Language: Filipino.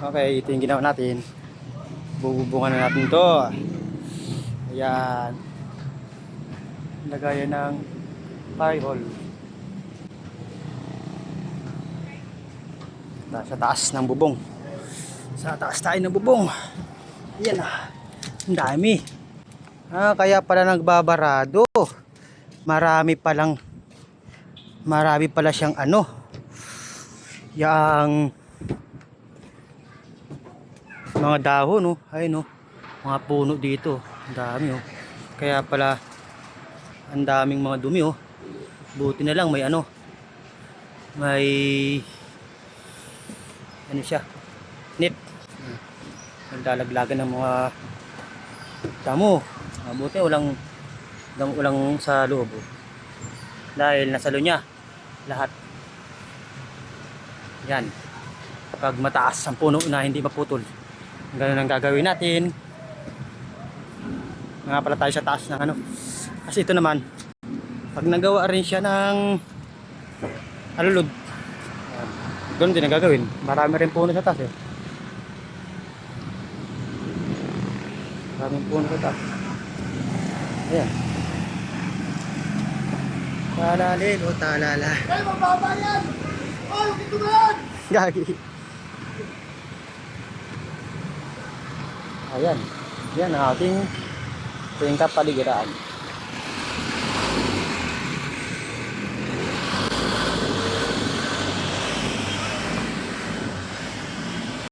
Okay, ito yung ginawa natin. Bububungan na natin to. Ayan. Lagayan ng pie hole. Sa taas ng bubong. Sa taas tayo ng bubong. Ayan ah. Ang dami. Ah, kaya pala nagbabarado. Marami palang marami pala siyang ano. Yang mga dahon, no? Ay, no? Mga puno dito. Ang dami, oh. Kaya pala, ang daming mga dumi, oh. Buti na lang, may ano. May, ano siya, net. Naglalaglagan ng mga damo. Mabuti, walang, walang, walang sa loob, oh. Dahil nasa niya lahat. Yan. Pag mataas ang puno na hindi maputol. Ganun ang gagawin natin. Nga pala tayo sa taas ng ano. Kasi ito naman, pag nagawa rin siya ng alulod, ganun din ang gagawin. Marami rin puno sa taas eh. Maraming puno sa taas. Ayan. Talalin o talala. Ay, mababa yan! Ay, ba yan? Gagi. Ayan. Yan ang ating tingkap paligiran.